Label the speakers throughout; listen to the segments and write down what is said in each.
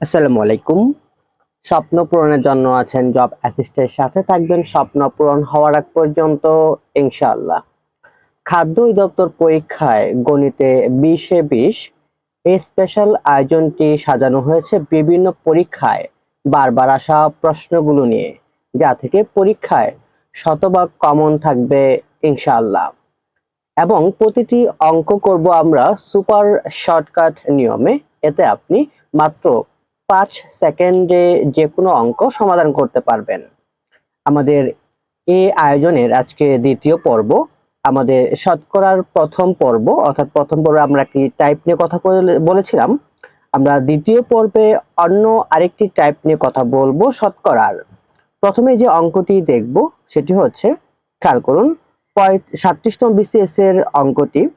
Speaker 1: আসসালামু আলাইকুম। স্বপ্ন পূরণের জন্য আছেন জব অ্যাসিস্টের সাথে থাকবেন স্বপ্ন পূরণ হওয়ার আগ পর্যন্ত, ইনশাআল্লাহ। খাদ্য অধিদপ্তর পরীক্ষায় গণিতে বিশে বিশ এই স্পেশাল আয়োজনটি সাজানো হয়েছে বিভিন্ন পরীক্ষায়। বারবার আসা প্রশ্নগুলো নিয়ে, যা থেকে পরীক্ষায় শতভাগ কমন থাকবে, ইনশাআল্লাহ। এবং প্রতিটি অঙ্ক করব আমরা সুপার শর্টকাট নিয়মে, এতে আপনি মাত্র পাঁচ সেকেন্ডে যে কোনো অঙ্ক সমাধান করতে পারবেন। আমাদের এ আয়োজনের আজকে দ্বিতীয় পর্ব, আমাদের শতকরার প্রথম পর্ব, অর্থাৎ প্রথম পর্বে আমরা একটি টাইপ নিয়ে কথা বলে- বলেছিলাম। আমরা দ্বিতীয় পর্বে অন্য আরেকটি টাইপ নিয়ে কথা বলব, শতকরার। প্রথমে যে অঙ্কটি দেখব, সেটি হচ্ছে, খেয়াল করুন সাতত্রিশতম বিসিএস এর অঙ্কটি,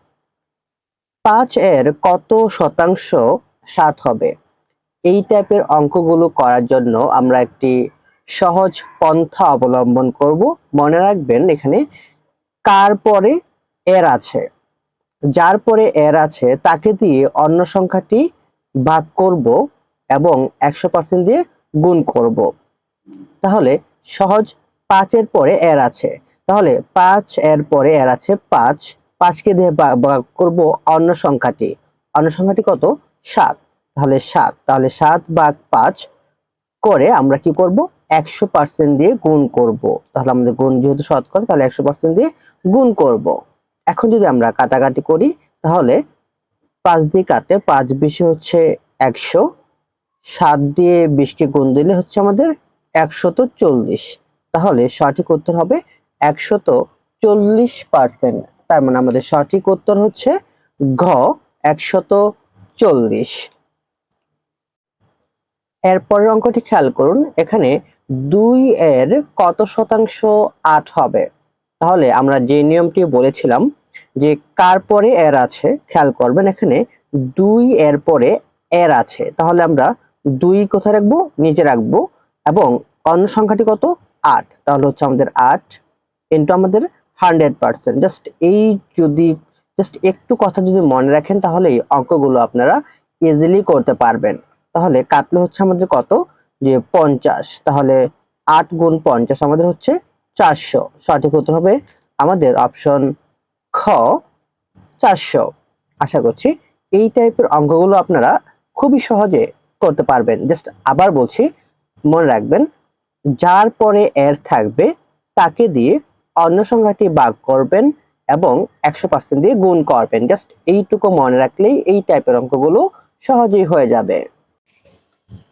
Speaker 1: পাঁচ এর কত শতাংশ সাত হবে? এই টাইপের অঙ্কগুলো করার জন্য আমরা একটি সহজ পন্থা অবলম্বন করব। মনে রাখবেন এখানে কার পরে এর আছে। যার পরে এর আছে, তাকে দিয়ে অন্য সংখ্যাটি ভাগ করব এবং একশো পার্সেন্ট দিয়ে গুণ করব। তাহলে সহজ পাঁচের পরে এর আছে। তাহলে পাঁচ এর পরে এর আছে পাঁচ। পাঁচকে দিয়ে ভাগ- করব অন্য সংখ্যাটি। অন্য সংখ্যাটি কত? সাত। তাহলে সাত তাহলে সাত ভাগ পাঁচ, করে আমরা কি করব? একশো পার্সেন্ট দিয়ে গুণ করব। তাহলে আমাদের গুণ যেহেতু শতকরা, তাহলে একশো পার্সেন্ট দিয়ে গুণ করব। এখন যদি আমরা কাটাকাটি করি, তাহলে পাঁচ দিয়ে কাটে, পাঁচ বিশে হচ্ছে একশো, সাত দিয়ে বিশকে গুণ দিলে হচ্ছে আমাদের একশত চল্লিশ। তাহলে সঠিক উত্তর হবে একশত চল্লিশ পার্সেন্ট তার মানে আমাদের সঠিক উত্তর হচ্ছে ঘ একশত চল্লিশ। এরপরের অঙ্কটি খেয়াল করুন, এখানে দুই এর কত শতাংশ আট হবে? তাহলে আমরা যে নিয়মটি বলেছিলাম যে কার পরে এর আছে, খেয়াল করবেন এখানে দুই এর পরে এর আছে। তাহলে আমরা দুই কোথায় রাখব? নিচে রাখব। এবং অন্য সংখ্যাটি কত? আট। তাহলে হচ্ছে আমাদের আট ইন্টু আমাদের হান্ড্রেড পার্সেন্ট জাস্ট এই যদি জাস্ট একটু কথা যদি মনে রাখেন, তাহলে এই অঙ্কগুলো আপনারা ইজিলি করতে পারবেন। তাহলে কাটলে হচ্ছে আমাদের কত? যে পঞ্চাশ। তাহলে আট গুণ পঞ্চাশ আমাদের হচ্ছে চারশো। সঠিক উত্তর হবে আমাদের অপশন খ, চারশো। আশা করছি এই টাইপের অঙ্কগুলো আপনারা খুবই সহজে করতে পারবেন। জাস্ট আবার বলছি, মনে রাখবেন, যার পরে এর থাকবে, তাকে দিয়ে অন্য সংখ্যাটি ভাগ করবেন এবং একশো পার্সেন্ট দিয়ে গুণ করবেন। জাস্ট এইটুকু মনে রাখলেই এই টাইপের অঙ্কগুলো সহজেই হয়ে যাবে।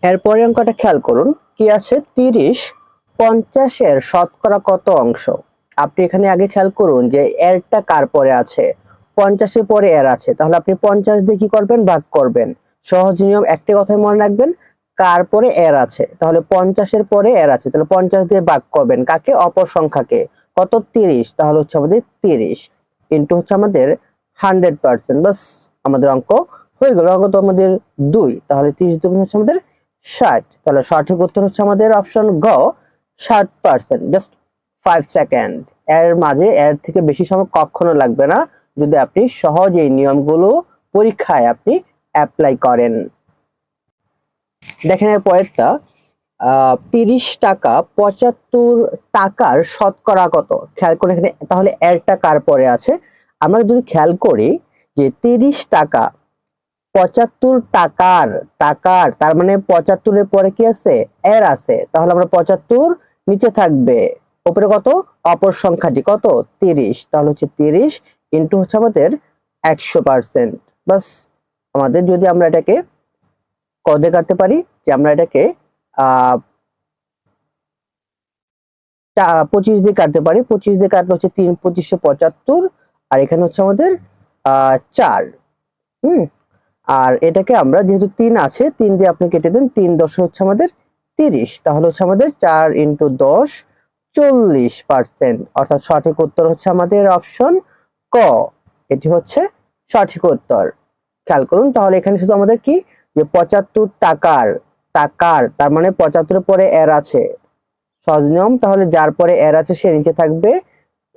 Speaker 1: এরপরে অঙ্কটা খেয়াল করুন, কি আছে? তিরিশ পঞ্চাশের শতকরা কত অংশ? আপনি এখানে আগে খেয়াল করুন যে এরটা কার পরে আছে? পঞ্চাশের পরে এর আছে। তাহলে আপনি পঞ্চাশ দিয়ে কি করবেন? ভাগ করবেন। সহজ নিয়ম, একটি কথাই মনে রাখবেন, কার পরে এর আছে? তাহলে পঞ্চাশের পরে এর আছে। তাহলে পঞ্চাশ দিয়ে ভাগ করবেন কাকে? অপর সংখ্যাকে। কত? তিরিশ। তাহলে হচ্ছে আমাদের তিরিশ। ইন্টু হচ্ছে আমাদের হান্ড্রেড পার্সেন্ট বাস আমাদের অঙ্ক হয়ে গেল অঙ্ক তো আমাদের দুই, তাহলে তিরিশ দুগুণ হচ্ছে আমাদের ষাট। তাহলে সঠিক উত্তর হচ্ছে আমাদের অপশন গ, ষাট পার্সেন্ট জাস্ট ফাইভ সেকেন্ড এর মাঝে, এর থেকে বেশি সময় কখনো লাগবে না, যদি আপনি সহজ এই নিয়মগুলো পরীক্ষায় আপনি অ্যাপ্লাই করেন। দেখেন এর পরেরটা তিরিশ টাকা পঁচাত্তর টাকার শতকরা কত? খেয়াল করে এখানে, তাহলে এরটা কার পরে আছে? আমরা যদি খেয়াল করি যে তিরিশ টাকা পঁচাত্তর টাকার টাকার, তার মানে পঁচাত্তরের পরে কি আছে? এর আছে। তাহলে আমরা পঁচাত্তর নিচে থাকবে। উপরে কত? অপর সংখ্যাটি কত? তিরিশ। তাহলে হচ্ছে তিরিশ ইন্টু হচ্ছে আমাদের একশো পার্সেন্ট। বাস, আমাদের যদি আমরা এটাকে কদে কাটতে পারি, যে আমরা এটাকে পঁচিশ দিয়ে কাটতে পারি, পঁচিশ দিয়ে কাটলে হচ্ছে তিন, পঁচিশশো পঁচাত্তর, আর এখানে হচ্ছে আমাদের আহ চার। হুম? আর এটাকে আমরা যেহেতু তিন আছে, তিন দিয়ে আপনি কেটে দেন, তিন দশ হচ্ছে আমাদের তিরিশ। তাহলে হচ্ছে আমাদের চার ইন্টু দশ, চল্লিশ পার্সেন্ট। অর্থাৎ সঠিক উত্তর হচ্ছে আমাদের অপশন ক। এটি হচ্ছে সঠিক উত্তর। খেয়াল করুন, তাহলে এখানে শুধু আমাদের কি? যে পঁচাত্তর টাকার টাকার, তার মানে পঁচাত্তরের পরে এর আছে। সহজ নিয়ম, তাহলে যার পরে এর আছে সে নিচে থাকবে,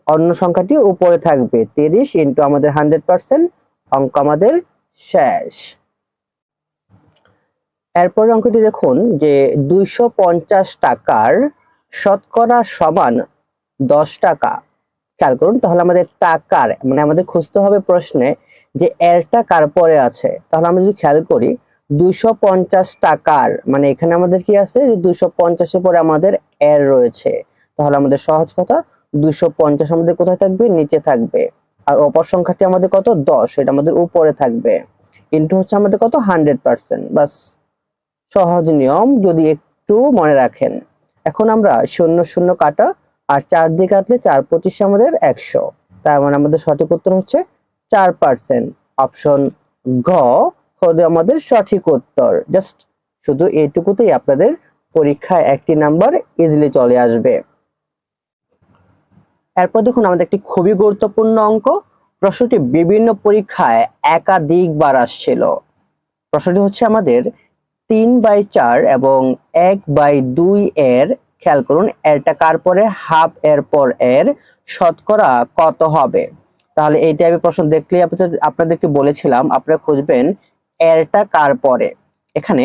Speaker 1: অন্য সংখ্যাটি উপরে থাকবে। তিরিশ ইন্টু আমাদের হান্ড্রেড পার্সেন্ট, অঙ্ক আমাদের শেষ। এরপর অঙ্কটি দেখুন যে দুইশো পঞ্চাশ টাকার শতকরা সমান দশ টাকা। খেয়াল করুন, তাহলে আমাদের টাকার মানে আমাদের খুঁজতে হবে প্রশ্নে যে এরটা কার পরে আছে। তাহলে আমরা যদি খেয়াল করি, দুইশো পঞ্চাশ টাকার মানে এখানে আমাদের কি আছে? যে দুইশো পঞ্চাশের পরে আমাদের এর রয়েছে। তাহলে আমাদের সহজ কথা, দুইশো পঞ্চাশ আমাদের কোথায় থাকবে? নিচে থাকবে। আর অপর সংখ্যাটি আমাদের কত? দশ। এটা আমাদের উপরে থাকবে। কিন্তু হচ্ছে আমাদের কত? Hundred percent. বাস, সহজ নিয়ম। যদি একটু মনে রাখেন। এখন আমরা শূন্য শূন্য কাটা আর চার দিয়ে কাটলে চার পঁচিশে আমাদের একশো। তার মানে আমাদের সঠিক উত্তর হচ্ছে চার পার্সেন্ট। অপশন গ হলো আমাদের সঠিক উত্তর। জাস্ট শুধু এইটুকুতেই আপনাদের পরীক্ষায় একটি নাম্বার ইজিলি চলে আসবে। এরপর দেখুন আমাদের একটি খুবই গুরুত্বপূর্ণ অঙ্ক। প্রশ্নটি বিভিন্ন পরীক্ষায় একাধিকবার আসছিল। প্রশ্নটি হচ্ছে আমাদের তিন বাই চার এবং এক বাই দুই এর, খেয়াল করুন, এরটা কার পরে? হাফ এর পর এর, শতকরা কত হবে? তাহলে এই টাইপের প্রশ্ন দেখলে আপনাদেরকে বলেছিলাম, আপনারা খুঁজবেন এরটা কার পরে? এখানে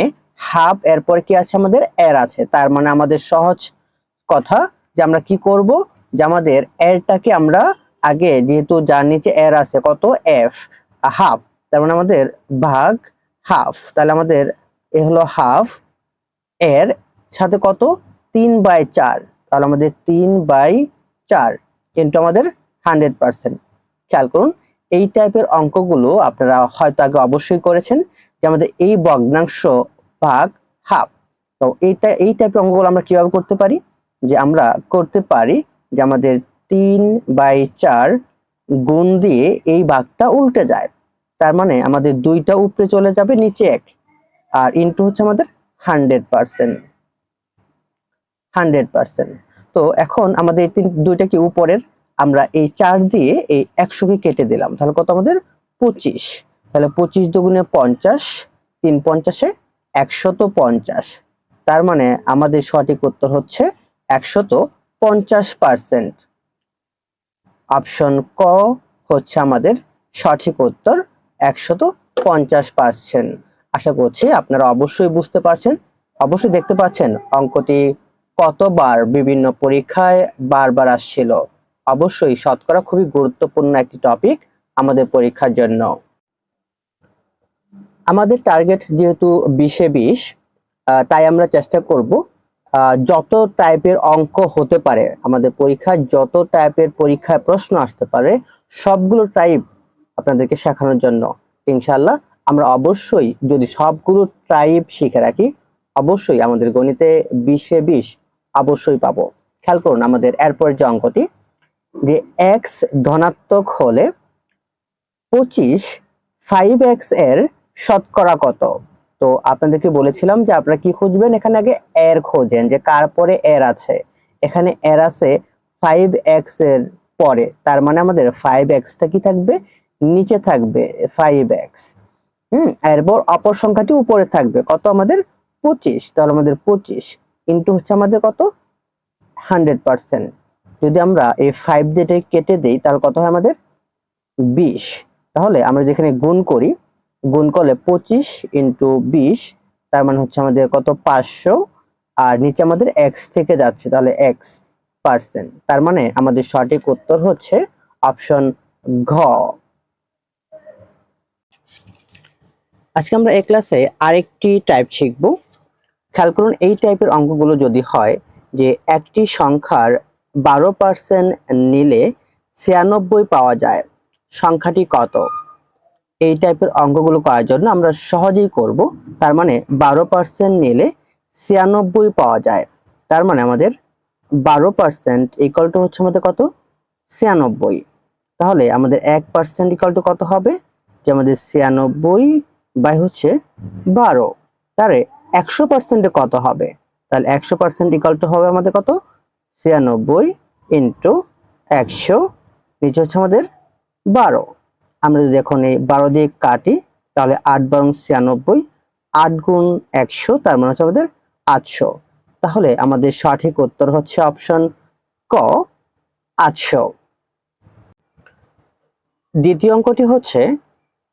Speaker 1: হাফ এর পরে কি আছে আমাদের? এর আছে। তার মানে আমাদের সহজ কথা যে আমরা কি করব? যে আমাদের এরটাকে আমরা আগে যেহেতু যার নিচে এর আছে কত? F, half. তার মানে আমাদের ভাগ হাফ। তাহলে আমাদের এ হলো হাফ। এর সাথে কত? তিন বাই চার। তাহলে আমাদের তিন বাই চার। কিন্তু আমাদের হান্ড্রেড পার্সেন্ট। খেয়াল করুন, এই টাইপের অঙ্কগুলো আপনারা হয়তো আগে অবশ্যই করেছেন যে আমাদের এই ভগ্নাংশ ভাগ হাফ। তো এইটা, এই টাইপের অঙ্কগুলো আমরা কীভাবে করতে পারি? যে আমরা করতে পারি যে আমাদের তিন বাই চার গুণ দিয়ে এই ভাগটা উল্টে যায়। তার মানে আমাদের দুইটা উপরে চলে যাবে নিচে এক। আর ইনটু হচ্ছে আমাদের হান্ড্রেড পার্সেন্ট হান্ড্রেড পার্সেন্ট তো এখন আমাদের তিন দুইটা কি উপরের? আমরা এই চার দিয়ে এই একশোকে কেটে দিলাম। তাহলে কত আমাদের? পঁচিশ। তাহলে পঁচিশ দুগুণে পঞ্চাশ, তিন পঞ্চাশে একশত পঞ্চাশ। তার মানে আমাদের সঠিক উত্তর হচ্ছে একশত পঞ্চাশ পার্সেন্ট অপশন ক হচ্ছে আমাদের সঠিক উত্তর, একশত পঞ্চাশ পার্সেন্ট আশা করছি আপনারা অবশ্যই বুঝতে পারছেন। অবশ্যই দেখতে পাচ্ছেন অঙ্কটি কতবার বিভিন্ন পরীক্ষায় বারবার আসছিল। অবশ্যই শতকরা খুবই গুরুত্বপূর্ণ একটি টপিক আমাদের পরীক্ষার জন্য। আমাদের টার্গেট যেহেতু বিশে বিশ তাই আমরা চেষ্টা করব যত টাইপের অঙ্ক হতে পারে, আমাদের পরীক্ষায় যত টাইপের পরীক্ষায় প্রশ্ন আসতে পারে, সবগুলো টাইপ আপনাদেরকে শেখানোর জন্য। ইনশাল্লাহ আমরা অবশ্যই যদি সবগুলো টাইপ শিখে রাখি, অবশ্যই আমাদের গণিতে বিশে বিশ অবশ্যই পাবো। খেয়াল করুন, আমাদের এরপর যে অঙ্কটি, যে এক্স ধনাত্মক হলে পঁচিশ ফাইভ এক্সের শতকরা কত? তো আপনাদেরকে বলেছিলাম যে আপনারা কি খুঁজবেন? এখানে আগে এর খোঁজেন যে কার পরে এর আছে। এখানে এর আছে ফাইভ এক্সের পরে, তার মানে আমাদের ফাইভ এক্সটা কি থাকবে? নিচে থাকবে ফাইভ এক্স হুম, এরপর অপর সংখ্যাটি উপরে থাকবে। কত আমাদের? পঁচিশ। তাহলে আমাদের পঁচিশ ইন্টু হচ্ছে আমাদের কত? হান্ড্রেড পার্সেন্ট যদি আমরা এই ফাইভ দিয়ে কেটে দেই, তাহলে কত হয় আমাদের? বিশ। তাহলে আমরা যেখানে গুণ করি গুণ করলে পঁচিশ ইন্টু বিশ, তার মানে হচ্ছে আমাদের কত? পাঁচশো। আর নিচে আমাদের এক্স থেকে যাচ্ছে, তাহলে এক্স পার্সেন্ট তার মানে আমাদের সঠিক উত্তর হচ্ছে অপশন ঘ। আজকে আমরা এই ক্লাসে আরেকটি টাইপ শিখব। খেয়াল করুন, এই টাইপের অঙ্কগুলো যদি হয়, যে একটি সংখ্যার বারো পার্সেন্ট নিলে ছিয়ানব্বই পাওয়া যায়। সংখ্যাটি কত? এই টাইপের অঙ্কগুলো করার জন্য আমরা সহজেই করব। তার মানে বারো পার্সেন্ট নিলে ছিয়ানব্বই পাওয়া যায়। তার মানে আমাদের বারো পার্সেন্ট ইকাল টু হচ্ছে আমাদের কত? ছিয়ানব্বই। তাহলে আমাদের এক পার্সেন্ট ইকাল টু কত হবে? যে আমাদের ছিয়ানব্বই বাই হচ্ছে বারো। তাহলে একশো পার্সেন্টে কত হবে? তাহলে একশো পার্সেন্ট ইকাল টু হবে আমাদের কত? ছিয়ানব্বই ইন্টু একশো, নিচে হচ্ছে আমাদের বারো। আমরা যদি এখন এই বারো দিয়ে কাটি, তাহলে আট বারো ছিয়ানব্বই, আট গুণ একশো, তার মানে হচ্ছে আমাদের আটশো। তাহলে আমাদের সঠিক উত্তর হচ্ছে অপশন ক, আটশো। দ্বিতীয় অঙ্কটি হচ্ছে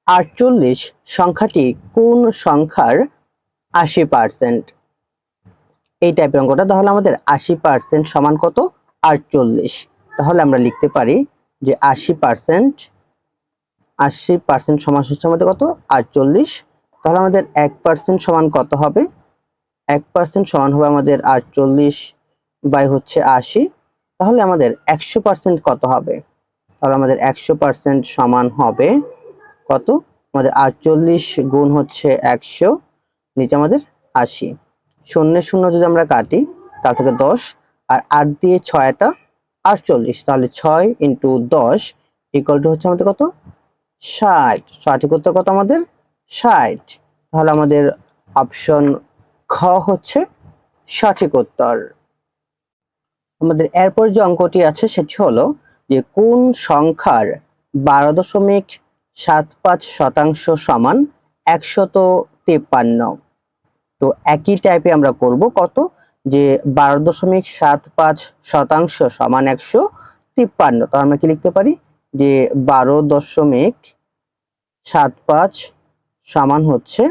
Speaker 1: আটচল্লিশ সংখ্যাটি কোন সংখ্যার আশি পার্সেন্ট? এই টাইপের অঙ্কটা, তাহলে আমাদের আশি পার্সেন্ট সমান কত? আটচল্লিশ। তাহলে আমরা লিখতে পারি যে আশি পার্সেন্ট আশি পার্সেন্ট সমান হচ্ছে আমাদের কত? আটচল্লিশ। তাহলে আমাদের এক পার্সেন্ট সমান কত হবে? এক পার্সেন্ট সমান হবে আমাদের আটচল্লিশ বাই হচ্ছে আশি। তাহলে আমাদের একশো পার্সেন্ট কত হবে? তাহলে আমাদের একশো পার্সেন্ট সমান হবে কত? আমাদের আটচল্লিশ গুণ হচ্ছে একশো, নিচে আমাদের আশি। শূন্য শূন্য যদি আমরা কাটি তা থেকে দশ। আর আট দিয়ে ছয়টা আটচল্লিশ। তাহলে ছয় ইন্টু দশ ইকুয়াল টু হচ্ছে আমাদের কত? ষাট। সঠিক উত্তর কত আমাদের? ষাট। তাহলে আমাদের অপশন খ হচ্ছে সঠিক উত্তর। আমাদের এরপর যে অঙ্কটি আছে সেটি হলো যে কোন সংখ্যার বারো দশমিক সাত পাঁচ শতাংশ সমান একশত তিপ্পান্ন? তো একই টাইপে আমরা করব কত? যে বারো দশমিক সাত পাঁচ শতাংশ সমান একশো তিপ্পান্ন। তো আমরা কি লিখতে পারি? যে বারো দশমিক সাত পাঁচ সমান হচ্ছে,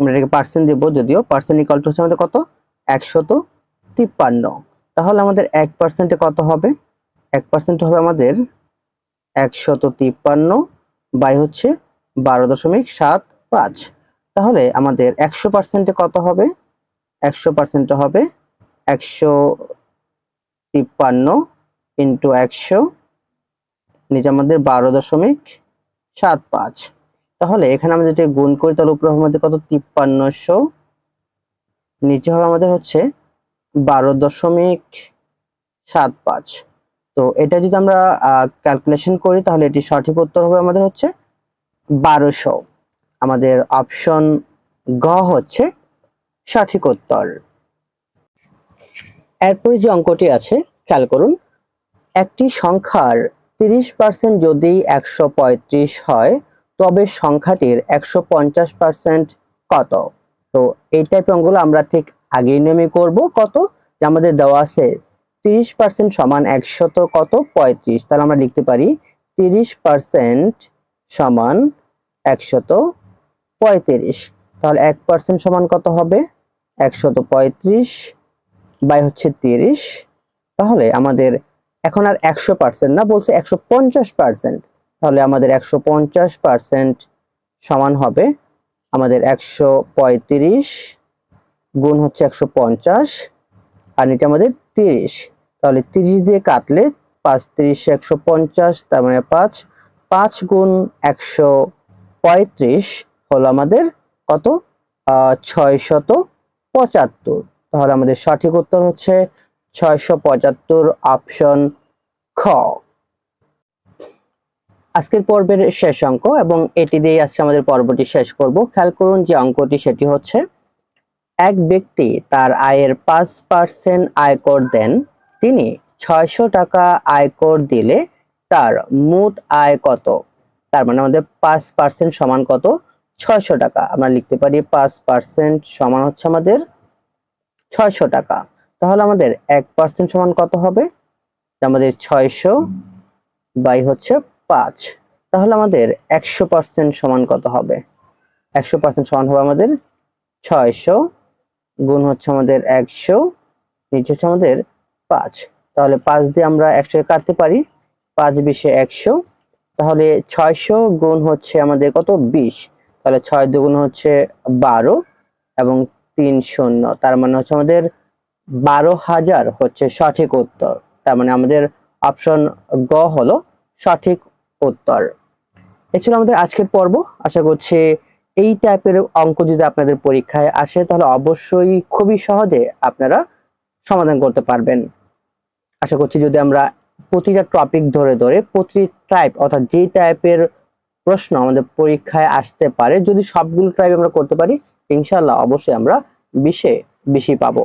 Speaker 1: আমরা এটাকে পার্সেন্ট দেবো যদিও পার্সেন্ট ইকাল টু হচ্ছে আমাদের কত? একশত তিপ্পান্ন। তাহলে আমাদের এক পার্সেন্টে কত হবে? এক পার্সেন্ট হবে আমাদের একশত তিপ্পান্ন বাই হচ্ছে বারো দশমিক সাত পাঁচ। তাহলে আমাদের একশো পার্সেন্টে কত হবে? একশো পার্সেন্টে হবে একশো তিপ্পান্ন ইন্টু একশো নিচে আমাদের বারো দশমিক সাত পাঁচ। তাহলে এখানে আমরা যদি গুণ করি, তাহলে উপরে আমাদের কত? তিপ্পান্নশো। নিচে হবে আমাদের হচ্ছে বারো দশমিক সাত পাঁচ। তো এটা যদি আমরা ক্যালকুলেশন করি, তাহলে এটি সঠিক উত্তর হবে আমাদের হচ্ছে বারোশো। আমাদের অপশন গ হচ্ছে সঠিক উত্তর। এরপরে যে অঙ্কটি আছে, খেয়াল করুন, একটি সংখ্যার তিরিশ পার্সেন্ট যদি একশো পঁয়ত্রিশ হয়, তবে সংখ্যাটির একশো পঞ্চাশ পার্সেন্ট কত? তো এই টাইপের অঙ্কগুলো আমরা ঠিক আগেই নেমে করব। কত? যে আমাদের দেওয়া আছে তিরিশ পার্সেন্ট সমান একশত কত? পঁয়ত্রিশ। তাহলে আমরা লিখতে পারি তিরিশ পার্সেন্ট সমান একশত পঁয়ত্রিশ। তাহলে এক পার্সেন্ট সমান কত হবে? একশত পঁয়ত্রিশ বাই হচ্ছে তিরিশ। তাহলে আমাদের এখন আর একশো পার্সেন্ট না, বলছে একশো পঞ্চাশ পার্সেন্ট। তাহলে আমাদের একশো পঞ্চাশ পার্সেন্ট সমান হবে, আমাদের একশো পঁয়ত্রিশ গুণ হচ্ছে একশো পঞ্চাশ, আর নিচে আমাদের তিরিশ। তাহলে তিরিশ দিয়ে কাটলে পাঁচ তিরিশ একশো পঞ্চাশ, তার মানে পাঁচ পাঁচ গুণ একশো পঁয়ত্রিশ হলো আমাদের কত? ছয় শত পঁচাত্তর। তাহলে আমাদের সঠিক উত্তর হচ্ছে ছয়শো পঁচাত্তর অপশন খ। আজকের পর্বের শেষ অঙ্ক এবং এটি দিয়ে আজকে আমাদের পর্বটি শেষ করব। খেয়াল করুন যে অঙ্কটি সেটি হচ্ছে, এক ব্যক্তি তার আয়ের পাঁচ পার্সেন্ট আয়কর দেন, তিনি ছয়শো টাকা আয়কর দিলে তার মোট আয় কত? তার মানে আমাদের পাঁচ পার্সেন্ট সমান কত? ছয়শো টাকা। আমরা লিখতে পারি পাঁচ পার্সেন্ট সমান হচ্ছে আমাদের ছয়শো টাকা। তাহলে আমাদের এক পার্সেন্ট সমান কত হবে? আমাদের ছয়শো বাই হচ্ছে পাঁচ। তাহলে আমাদের একশো পার্সেন্ট সমান কত হবে? একশো পার্সেন্ট সমান হবে আমাদের ছয়শো গুণ হচ্ছে আমাদের একশো, নিচে হচ্ছে আমাদের পাঁচ। তাহলে পাঁচ দিয়ে আমরা একশো কাটতে পারি। পাঁচ বিশে একশো। তাহলে ছয়শো গুণ হচ্ছে আমাদের কত? বিশ। তাহলে ছয় দুগুণ হচ্ছে বারো এবং তিন শূন্য। তার মানে হচ্ছে আমাদের বারো হাজার হচ্ছে সঠিক উত্তর। তার মানে আমাদের অপশন গ হলো সঠিক উত্তর। এ ছিল আমাদের আজকের পর্ব। আশা করছি এই টাইপের অঙ্ক যদি আপনাদের পরীক্ষায় আসে, তাহলে অবশ্যই খুবই সহজে আপনারা সমাধান করতে পারবেন। আশা করছি যদি আমরা প্রতিটা টপিক ধরে ধরে, প্রতি টাইপ অর্থাৎ যে টাইপের প্রশ্ন আমাদের পরীক্ষায় আসতে পারে, যদি সবগুলো টাইপ আমরা করতে পারি ইনশাল্লাহ অবশ্যই আমরা বিশে বেশি পাবো।